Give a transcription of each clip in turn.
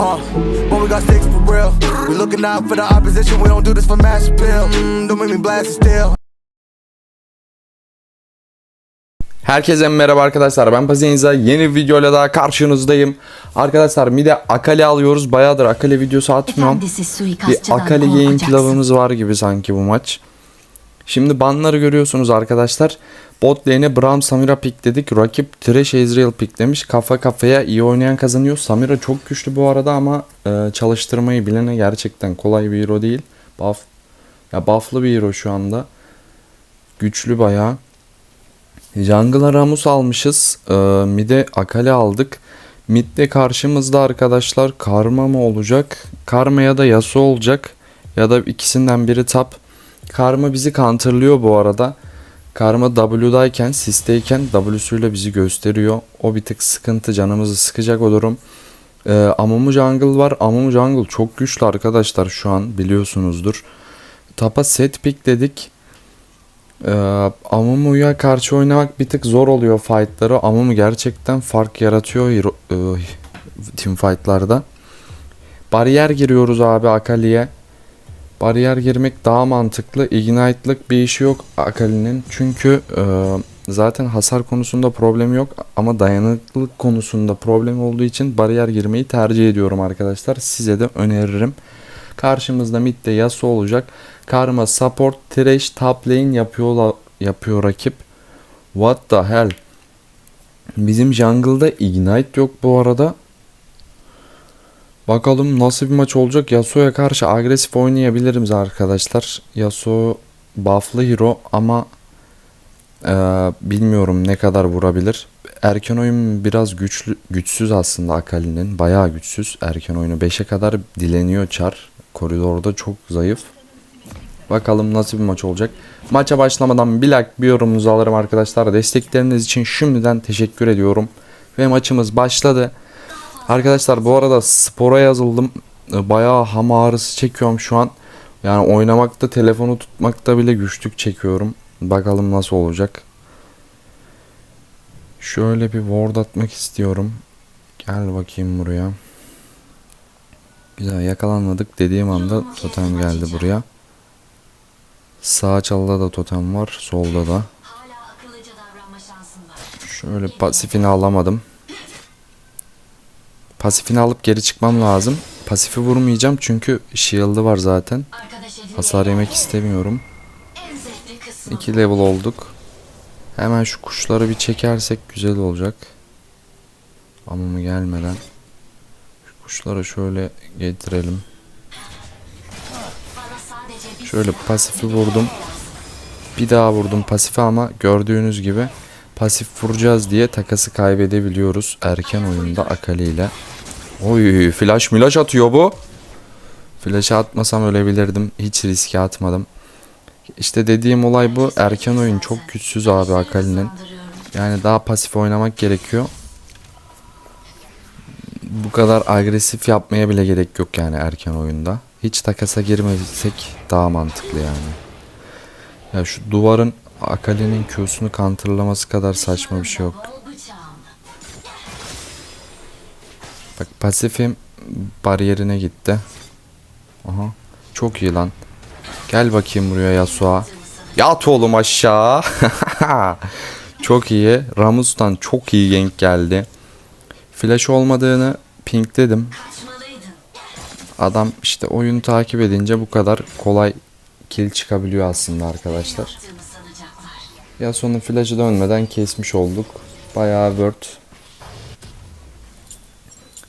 Uh, when we got sticks for real. We looking out for the opposition. We don't do this for mass appeal. Mm, don't make me blast it still. Herkese merhaba arkadaşlar ben Paziniza yeni videoyla daha karşınızdayım. Arkadaşlar mide Akali alıyoruz bayağıdır Akali videosu atmıyorum. Bir game korkacaksın. pilavımız var gibi sanki bu maç. Şimdi banları görüyorsunuz arkadaşlar. Bot lane'e Braum Samira dedik. Rakip Thresh Ezreal demiş. Kafa kafaya iyi oynayan kazanıyor. Samira çok güçlü bu arada ama e, çalıştırmayı bilene gerçekten kolay bir hero değil. Buff ya buff'lı bir hero şu anda. Güçlü bayağı. Jungle'a Ramus almışız. Ee, mid'e Akali aldık. Mid'de karşımızda arkadaşlar Karma mı olacak? Karma ya da Yasuo olacak. Ya da ikisinden biri tap. Karma bizi counterlıyor bu arada. Karma W'dayken, Sis'teyken W'suyla bizi gösteriyor. O bir tık sıkıntı, canımızı sıkacak o durum. Ee, Amumu Jungle var. Amumu Jungle çok güçlü arkadaşlar şu an biliyorsunuzdur. Tapa set pick dedik. Ee, Amumu'ya karşı oynamak bir tık zor oluyor fightları. Amumu gerçekten fark yaratıyor hero- e, team fightlarda. Bariyer giriyoruz abi Akali'ye. Bariyer girmek daha mantıklı. Ignite'lık bir işi yok Akali'nin. Çünkü e, zaten hasar konusunda problem yok ama dayanıklılık konusunda problem olduğu için bariyer girmeyi tercih ediyorum arkadaşlar. Size de öneririm. Karşımızda midde Yasuo olacak. Karma support trash top lane yapıyor, yapıyor rakip. What the hell? Bizim jungle'da ignite yok bu arada. Bakalım nasıl bir maç olacak. Yasuo'ya karşı agresif oynayabiliriz arkadaşlar. Yasuo buff'lı hero ama eee, bilmiyorum ne kadar vurabilir. Erken oyun biraz güçlü güçsüz aslında Akali'nin. Bayağı güçsüz. Erken oyunu 5'e kadar dileniyor Char. Koridorda çok zayıf. Bakalım nasıl bir maç olacak. Maça başlamadan bir like bir yorumunuzu alırım arkadaşlar. Destekleriniz için şimdiden teşekkür ediyorum. Ve maçımız başladı. Arkadaşlar bu arada spora yazıldım. Bayağı ham ağrısı çekiyorum şu an. Yani oynamakta telefonu tutmakta bile güçlük çekiyorum. Bakalım nasıl olacak. Şöyle bir ward atmak istiyorum. Gel bakayım buraya. Güzel yakalanmadık dediğim anda totem geldi buraya. Sağ çalda da totem var. Solda da. Şöyle pasifini alamadım. Pasifini alıp geri çıkmam lazım. Pasifi vurmayacağım çünkü shield'ı var zaten. Hasar yemek istemiyorum. en zevkli kısmı. 2 level olduk. Hemen şu kuşları bir çekersek güzel olacak. Amamı gelmeden. Şu kuşları şöyle getirelim. Şöyle pasifi vurdum. Bir daha vurdum pasifi ama gördüğünüz gibi pasif vuracağız diye takası kaybedebiliyoruz erken oyunda Akali ile. Oy flash milaş atıyor bu. Flash'ı atmasam ölebilirdim. Hiç riske atmadım. İşte dediğim olay bu. Erken oyun çok güçsüz abi Akali'nin. Yani daha pasif oynamak gerekiyor. Bu kadar agresif yapmaya bile gerek yok yani erken oyunda. Hiç takasa girmesek daha mantıklı yani. Ya şu duvarın Akali'nin Q'sunu counterlaması kadar saçma bir şey yok. Bak pasifim bariyerine gitti. Aha. Çok iyi lan. Gel bakayım buraya Yasuo. Yat oğlum aşağı. çok iyi. Ramus'tan çok iyi gank geldi. Flash olmadığını pinkledim. Kaçmalıydın. Adam işte oyunu takip edince bu kadar kolay kill çıkabiliyor aslında arkadaşlar. Yasuo'nun flash'ı dönmeden kesmiş olduk. Bayağı word.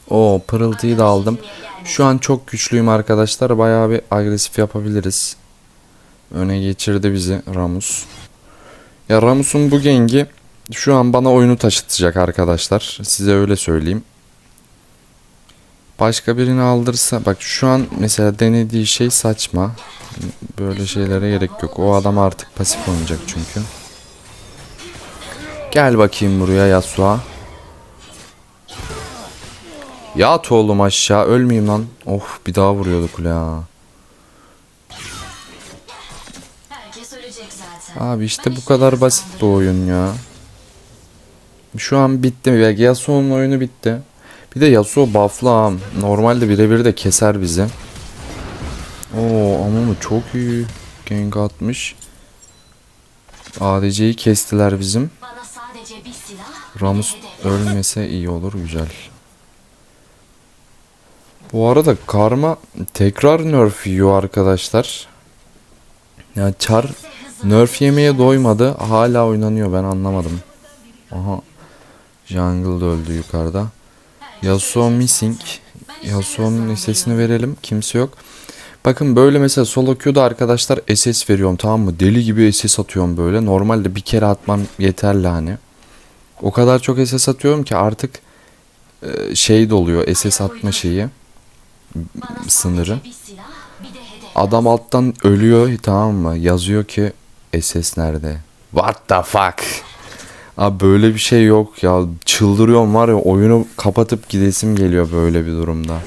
O pırıltıyı da aldım. Şu an çok güçlüyüm arkadaşlar. Bayağı bir agresif yapabiliriz. Öne geçirdi bizi Ramus. Ya Ramus'un bu gengi şu an bana oyunu taşıtacak arkadaşlar. Size öyle söyleyeyim. Başka birini aldırsa bak şu an mesela denediği şey saçma. Böyle şeylere gerek yok. O adam artık pasif oynayacak çünkü. Gel bakayım buraya Yasuo. Yat oğlum aşağı ölmeyeyim lan. Of bir daha vuruyordu kule ha. Abi işte bu kadar basit bu oyun ya. Şu an bitti. Yasuo'nun oyunu bitti. Bir de Yasuo buff'lı ha. Normalde birebir de keser bizi. Oo Amumu çok iyi. Gank atmış. ADC'yi kestiler bizim. Ramus ölmese iyi olur güzel. Bu arada Karma tekrar nerf yiyor arkadaşlar. Ya Char nerf yemeye doymadı. Hala oynanıyor ben anlamadım. Aha. Jungle öldü yukarıda. Yasuo missing. Yasuo'nun sesini verelim. Kimse yok. Bakın böyle mesela solo queue'da arkadaşlar SS veriyorum tamam mı? Deli gibi SS atıyorum böyle. Normalde bir kere atmam yeterli hani. O kadar çok SS atıyorum ki artık e, şey doluyor SS atma şeyi sınırı. Adam alttan ölüyor tamam mı? Yazıyor ki SS nerede? What the fuck? Abi böyle bir şey yok ya. Çıldırıyorum var ya oyunu kapatıp gidesim geliyor böyle bir durumda.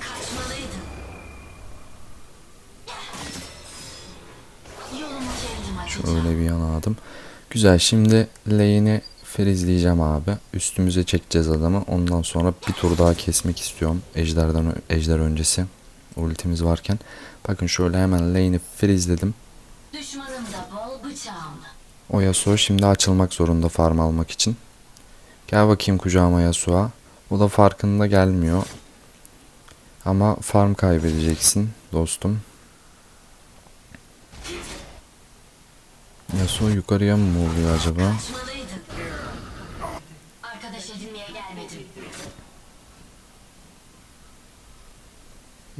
Kaçmalıydım. Yolumu kendim açacağım. Öyle bir yana adım. Güzel şimdi lane'i frizleyeceğim abi. Üstümüze çekeceğiz adamı. Ondan sonra bir tur daha kesmek istiyorum. Ejderden ejder öncesi. Ultimiz varken. Bakın şöyle hemen lane'i frizledim. O Yasuo şimdi açılmak zorunda farm almak için. Gel bakayım kucağıma Yasuo. Bu da farkında gelmiyor. Ama farm kaybedeceksin dostum. Yasuo yukarıya mı oluyor acaba?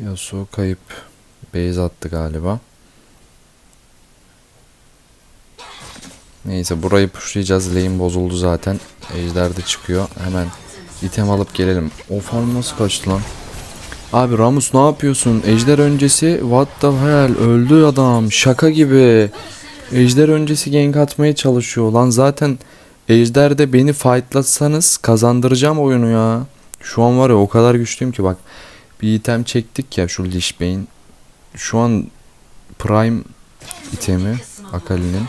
Yasuo kayıp. Base attı galiba. Neyse burayı pushlayacağız. Lane bozuldu zaten. Ejder de çıkıyor. Hemen item alıp gelelim. O farm nasıl kaçtı lan? Abi Ramus ne yapıyorsun? Ejder öncesi what the hell öldü adam şaka gibi. Ejder öncesi gank atmaya çalışıyor lan zaten Ejder'de beni fightlatsanız kazandıracağım oyunu ya. Şu an var ya o kadar güçlüyüm ki bak bir item çektik ya şu Lich Bane. Şu an prime itemi Akali'nin.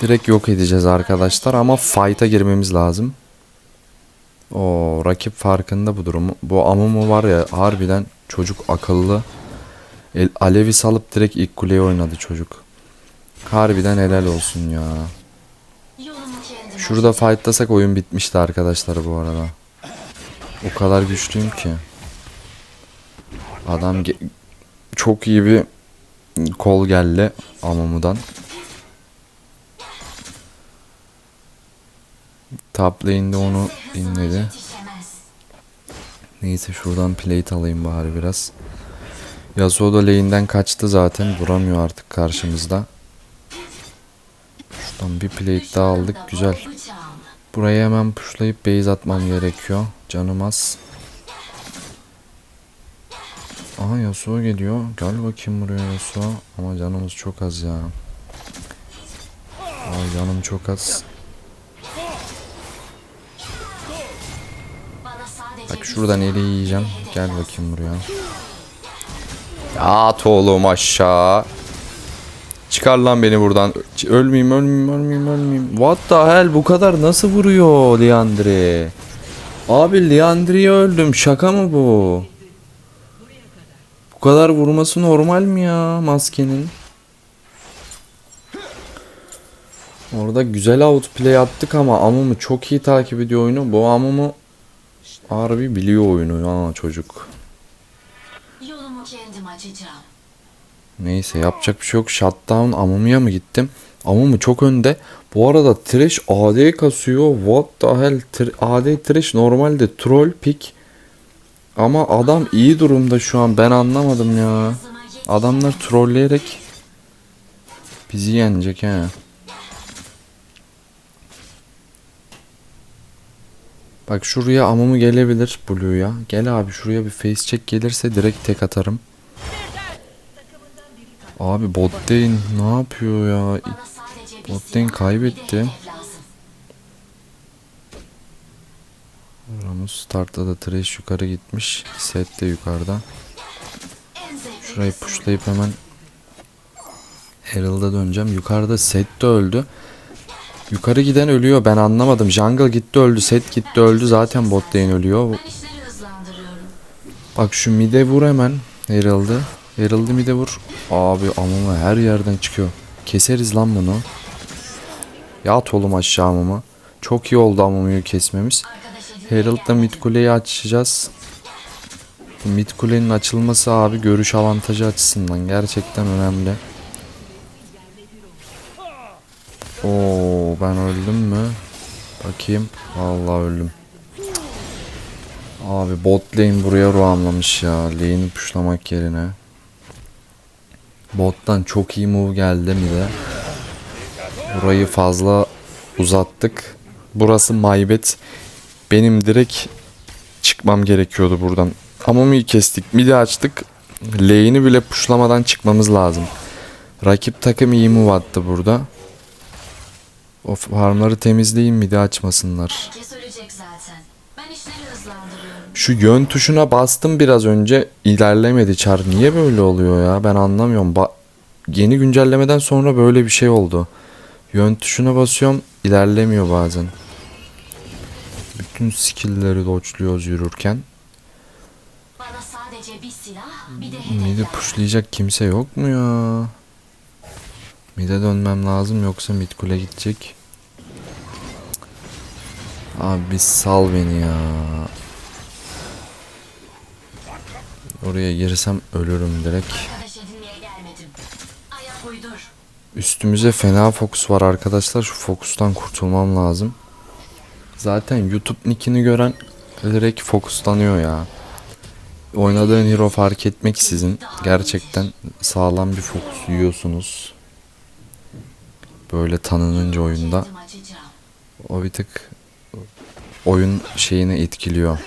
Direkt yok edeceğiz arkadaşlar ama fight'a girmemiz lazım. O rakip farkında bu durumu. Bu Amumu var ya harbiden çocuk akıllı. El, Alevi salıp direkt ilk kuleye oynadı çocuk. Harbiden helal olsun ya. Şurada fightlasak oyun bitmişti arkadaşlar bu arada. O kadar güçlüyüm ki. Adam çok iyi bir kol geldi Amumu'dan. Top lane'de onu inledi. yetişemez. Neyse şuradan plate alayım bari biraz. Yasuo da lane'den kaçtı zaten. Duramıyor artık karşımızda. Şuradan bir plate daha aldık. Güzel. Burayı hemen pushlayıp base atmam gerekiyor. Canım az. Aha Yasuo geliyor. Gel bakayım buraya Yasuo. Ama canımız çok az ya. Ay canım çok az. Bak şuradan eli yiyeceğim. Gel bakayım buraya. At oğlum aşağı. Çıkar lan beni buradan. Ölmeyeyim, ölmeyeyim, ölmeyeyim, ölmeyeyim. What the hell? Bu kadar nasıl vuruyor Liandre? Abi Liandre'ye öldüm. Şaka mı bu? Bu kadar vurması normal mi ya maskenin? Orada güzel outplay attık ama Amumu çok iyi takip ediyor oyunu. Bu Amumu harbi biliyor oyunu ya çocuk. Açacağım. Neyse yapacak bir şey yok. Shutdown Amumu'ya mı gittim? Amumu çok önde. Bu arada Trash AD kasıyor. What the hell? Tr- AD Trash normalde troll pick. Ama adam iyi durumda şu an. Ben anlamadım ya. Adamlar trolleyerek bizi yenecek he. Bak şuraya Amumu gelebilir Blue'ya. Gel abi şuraya bir face check gelirse direkt tek atarım. Abi bot lane ne yapıyor ya? Bana sadece bir Bot silah, lane bir de kaybetti. Ramus startta da Thresh yukarı gitmiş. Set de yukarıda. Şurayı pushlayıp hemen Herald'a döneceğim. Yukarıda Set de öldü. Yukarı giden ölüyor ben anlamadım. Jungle gitti öldü, set gitti öldü zaten bot lane ölüyor. Bak şu mide vur hemen. Herald'ı. Herald'ı mide vur. Abi amama her yerden çıkıyor. Keseriz lan bunu. Yat oğlum aşağı amama. Çok iyi oldu amamıyı kesmemiz. Herald'da mid kuleyi açacağız. Mid kulenin açılması abi görüş avantajı açısından gerçekten önemli. Oo ben öldüm mü? Bakayım. Vallahi öldüm. Abi bot lane buraya ruhamlamış ya. Lane'i puşlamak yerine. Bottan çok iyi move geldi mi de. Burayı fazla uzattık. Burası maybet. Benim direkt çıkmam gerekiyordu buradan. Amami'yi kestik. Midi açtık. Lane'i bile puşlamadan çıkmamız lazım. Rakip takım iyi move attı burada. O farmları temizleyin midi açmasınlar. Şu yön tuşuna bastım biraz önce ilerlemedi çar. Niye böyle oluyor ya? Ben anlamıyorum. Ba- yeni güncellemeden sonra böyle bir şey oldu. Yön tuşuna basıyorum ilerlemiyor bazen. Bütün skill'leri dodge'luyoruz yürürken. Bana sadece bir silah, bir de Midi hedef lazım. pushlayacak kimse yok mu ya? Mid'e dönmem lazım yoksa mid kule gidecek. Abi sal beni ya. Oraya girsem ölürüm direkt. Üstümüze fena fokus var arkadaşlar. Şu fokustan kurtulmam lazım. Zaten YouTube nickini gören direkt fokuslanıyor ya. Oynadığın hero fark etmek sizin. Gerçekten sağlam bir fokus yiyorsunuz. Böyle tanınınca oyunda. O bir tık oyun şeyini etkiliyor.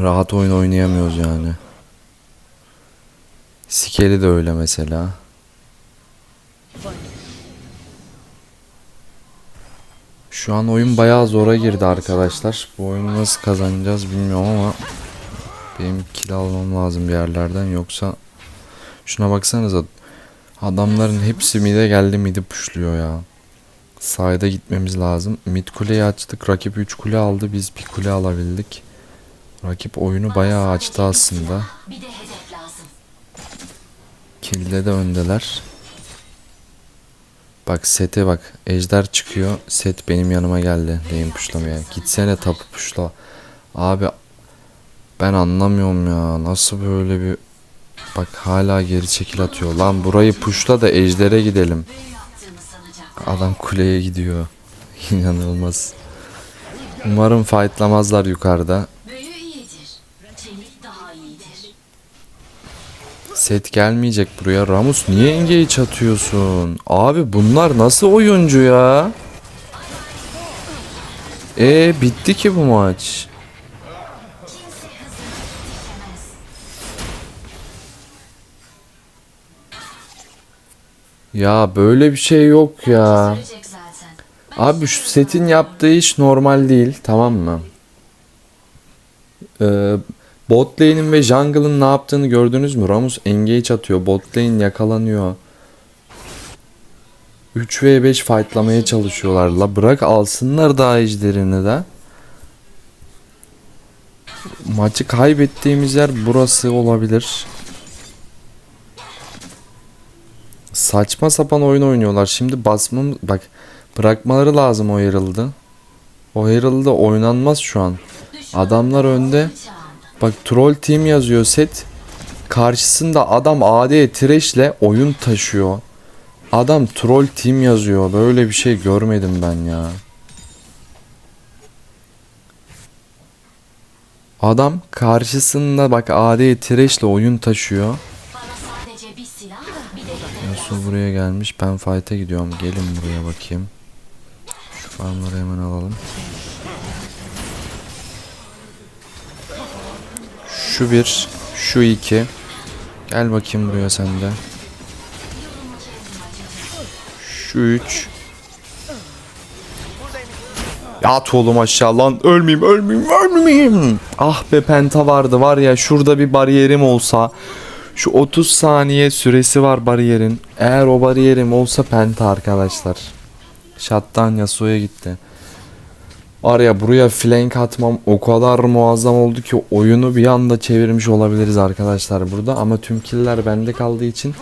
Rahat oyun oynayamıyoruz yani. Skeli de öyle mesela. Şu an oyun bayağı zora girdi arkadaşlar. Bu oyunu nasıl kazanacağız bilmiyorum ama benim kill almam lazım bir yerlerden yoksa şuna baksanıza adamların hepsi mide geldi midi puşluyor ya. Sayda gitmemiz lazım. Mid kuleyi açtık. Rakip 3 kule aldı. Biz bir kule alabildik. Rakip oyunu bayağı açtı aslında. Bir de öndeler. Bak sete bak. Ejder çıkıyor. Set benim yanıma geldi. Lane puşlamaya. Gitsene tapu puşla. Abi ben anlamıyorum ya. Nasıl böyle bir Bak hala geri çekil atıyor. Lan burayı puşla da ejdere gidelim. Adam kuleye gidiyor. İnanılmaz. Umarım fightlamazlar yukarıda. Set gelmeyecek buraya. Ramus niye engage atıyorsun? Abi bunlar nasıl oyuncu ya? E bitti ki bu maç. Ya böyle bir şey yok ya. Abi şu setin yaptığı iş normal değil tamam mı? Ee, bot ve jungle'ın ne yaptığını gördünüz mü? Ramus engage atıyor. Bot yakalanıyor. 3v5 fightlamaya çalışıyorlar. La bırak alsınlar daha ejderini de. Maçı kaybettiğimiz yer burası olabilir. Saçma sapan oyun oynuyorlar. Şimdi basmam bak bırakmaları lazım o Herald'ı. O Herald'ı oynanmaz şu an. Adamlar önde. Bak troll team yazıyor set. Karşısında adam AD Thresh'le oyun taşıyor. Adam troll team yazıyor. Böyle bir şey görmedim ben ya. Adam karşısında bak AD Thresh'le oyun taşıyor. Yasuo buraya gelmiş. Ben fight'a gidiyorum. Gelin buraya bakayım. Şu farmları hemen alalım. Şu bir. Şu iki. Gel bakayım buraya sen de. Şu üç. Yat oğlum aşağı lan. Ölmeyeyim ölmeyeyim ölmeyeyim. Ah be penta vardı var ya şurada bir bariyerim olsa. Şu 30 saniye süresi var bariyerin. Eğer o bariyerim olsa penta arkadaşlar. Shutdown Yasuo'ya gitti. Var ya buraya flank atmam o kadar muazzam oldu ki oyunu bir anda çevirmiş olabiliriz arkadaşlar burada. Ama tüm killer bende kaldığı için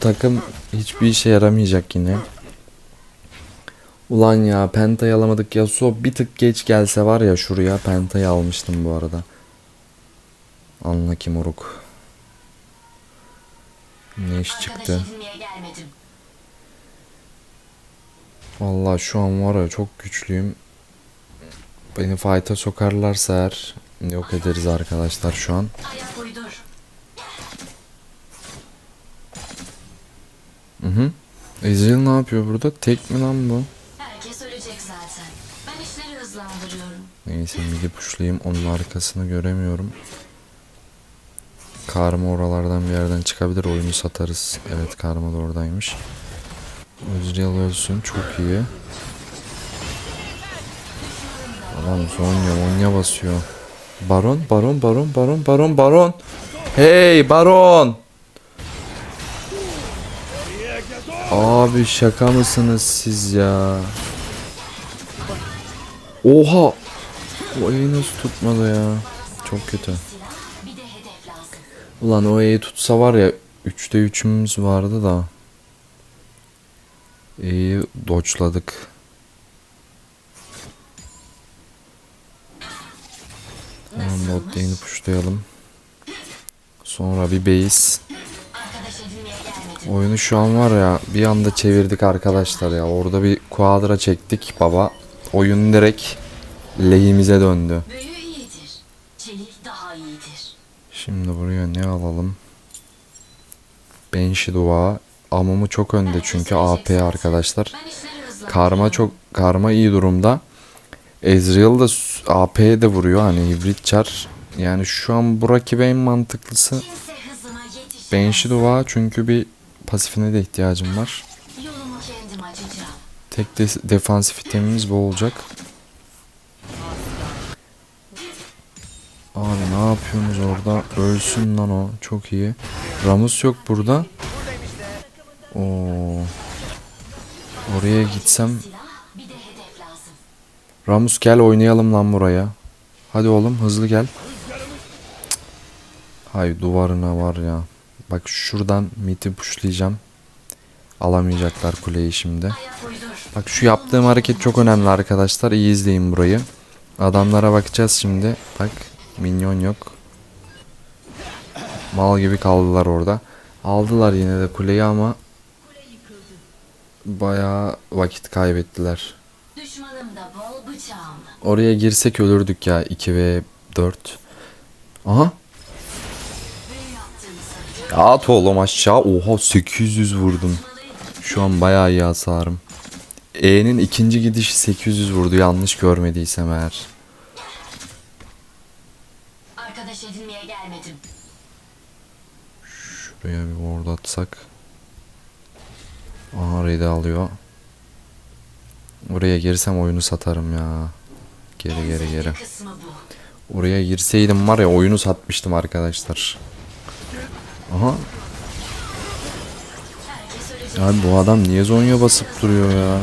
takım hiçbir işe yaramayacak yine. Ulan ya pentayı alamadık Yasuo bir tık geç gelse var ya şuraya pentayı almıştım bu arada. Anla ki moruk. Ne iş çıktı? Vallahi şu an var ya çok güçlüyüm. Beni fight'a sokarlarsa eğer yok ederiz arkadaşlar şu an. Hı hı. Ezreal ne yapıyor burada? Tek mi lan bu? Herkes ölecek zaten. Ben işleri hızlandırıyorum. Neyse midi pushlayayım. Onun arkasını göremiyorum. Karma oralardan bir yerden çıkabilir. Oyunu satarız. Evet karma da oradaymış. Ezreal ölsün. Çok iyi. Adam Zonya Monya basıyor. Baron, baron, baron, baron, baron, baron. Hey baron. Abi şaka mısınız siz ya? Oha. O E'yi nasıl tutmadı ya? Çok kötü. Ulan o E'yi tutsa var ya 3'te 3'ümüz vardı da. E'yi doçladık. Bot lane'i pushlayalım. Sonra bir base. Oyunu şu an var ya bir anda çevirdik arkadaşlar ya. Orada bir kuadra çektik baba. Oyun direkt lehimize döndü. Şimdi buraya ne alalım? Banshee dua. Amumu çok önde çünkü AP arkadaşlar. Karma çok karma iyi durumda. Ezreal da AP'ye de vuruyor hani hibrit çar. Yani şu an bu rakibe en mantıklısı. Banshee dua çünkü bir pasifine de ihtiyacım var. Tek de defansif itemimiz bu olacak. Abi ne yapıyorsunuz orada? Ölsün lan o. Çok iyi. Ramus yok burada. Oo. Oraya gitsem. Ramus gel oynayalım lan buraya. Hadi oğlum hızlı gel. Hay duvarına var ya. Bak şuradan miti pushlayacağım. Alamayacaklar kuleyi şimdi. Bak şu yaptığım hareket çok önemli arkadaşlar. İyi izleyin burayı. Adamlara bakacağız şimdi. Bak minyon yok. Mal gibi kaldılar orada. Aldılar yine de kuleyi ama bayağı vakit kaybettiler. Oraya girsek ölürdük ya 2 ve 4. Aha. At oğlum aşağı. Oha 800 vurdum. Şu an bayağı iyi hasarım. E'nin ikinci gidişi 800 vurdu yanlış görmediysem eğer. Arkadaş edinmeye gelmedim. Şuraya bir ward atsak. Aha raid'i alıyor. Oraya girsem oyunu satarım ya. Geri geri geri. Oraya girseydim var ya oyunu satmıştım arkadaşlar. Aha. Abi bu adam niye zonya basıp duruyor ya?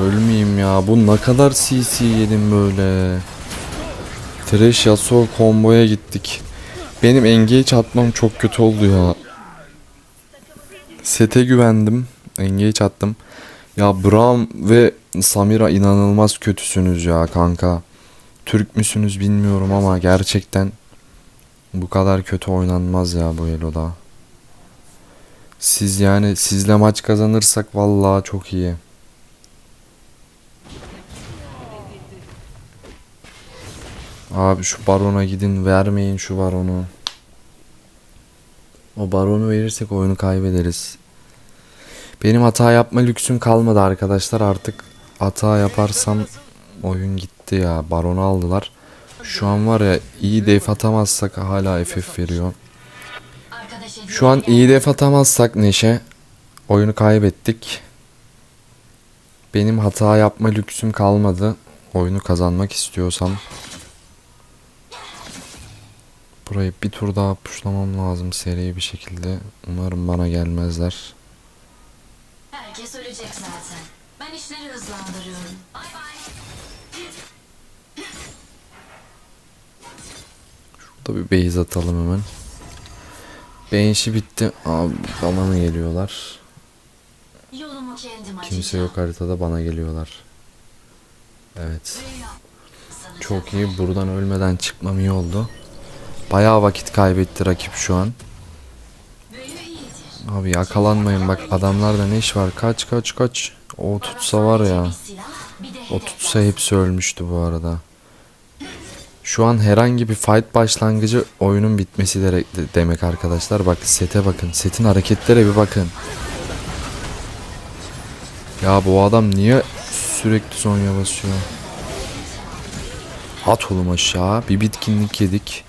Ölmeyeyim ya. Bu ne kadar CC yedim böyle. Trash Yasuo komboya gittik. Benim engage atmam çok kötü oldu ya. Sete güvendim. Engage attım. Ya Braum ve Samira inanılmaz kötüsünüz ya kanka. Türk müsünüz bilmiyorum ama gerçekten bu kadar kötü oynanmaz ya bu Elo'da. Siz yani sizle maç kazanırsak vallahi çok iyi. Abi şu barona gidin vermeyin şu baronu. O baronu verirsek oyunu kaybederiz. Benim hata yapma lüksüm kalmadı arkadaşlar artık hata yaparsam oyun gitti ya baronu aldılar. Şu an var ya iyi def atamazsak hala FF veriyor. Şu an iyi def atamazsak Neşe oyunu kaybettik. Benim hata yapma lüksüm kalmadı. Oyunu kazanmak istiyorsam. Burayı bir tur daha puşlamam lazım seri bir şekilde. Umarım bana gelmezler. Ölecek zaten. Ben işleri hızlandırıyorum. Bay bay. Burada bir base atalım hemen. Beyin işi bitti. Abi bana mı geliyorlar? Kimse yok haritada bana geliyorlar. Evet. Çok iyi. Buradan ölmeden çıkmam iyi oldu. Bayağı vakit kaybetti rakip şu an. Abi yakalanmayın bak adamlarda ne iş var kaç kaç kaç. O tutsa var ya. O tutsa hepsi ölmüştü bu arada. Şu an herhangi bir fight başlangıcı oyunun bitmesi de- demek arkadaşlar. Bak sete bakın. Setin hareketlere bir bakın. Ya bu adam niye sürekli Zonya basıyor? At oğlum aşağı. Bir bitkinlik yedik.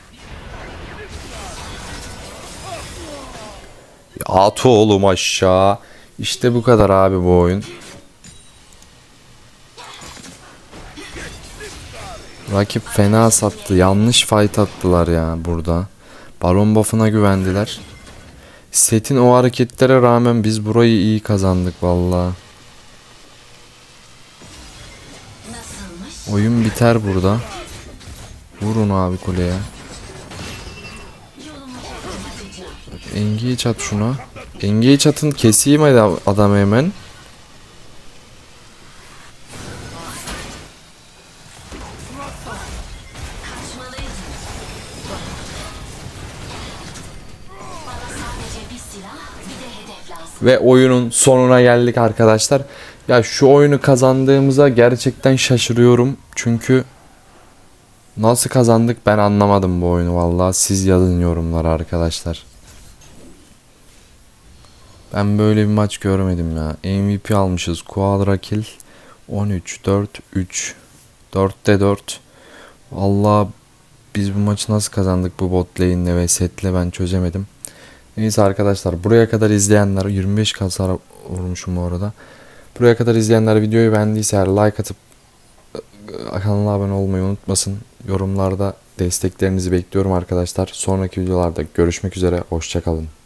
At oğlum aşağı. İşte bu kadar abi bu oyun. Rakip fena sattı. Yanlış fight attılar ya burada. Baron buff'ına güvendiler. Setin o hareketlere rağmen biz burayı iyi kazandık valla. Oyun biter burada. Vurun abi kuleye. Engage at şuna. Engage atın keseyim adamı hemen. Ve oyunun sonuna geldik arkadaşlar. Ya şu oyunu kazandığımıza gerçekten şaşırıyorum. Çünkü nasıl kazandık ben anlamadım bu oyunu vallahi. Siz yazın yorumlara arkadaşlar. Ben böyle bir maç görmedim ya. MVP almışız. Quadra kill 13 4 3 4'te 4. Vallahi biz bu maçı nasıl kazandık bu bot lane'le ve setle ben çözemedim. Neyse arkadaşlar buraya kadar izleyenler 25 kasar vurmuşum bu arada. Buraya kadar izleyenler videoyu beğendiyse eğer like atıp e, kanala abone olmayı unutmasın. Yorumlarda desteklerinizi bekliyorum arkadaşlar. Sonraki videolarda görüşmek üzere. Hoşçakalın.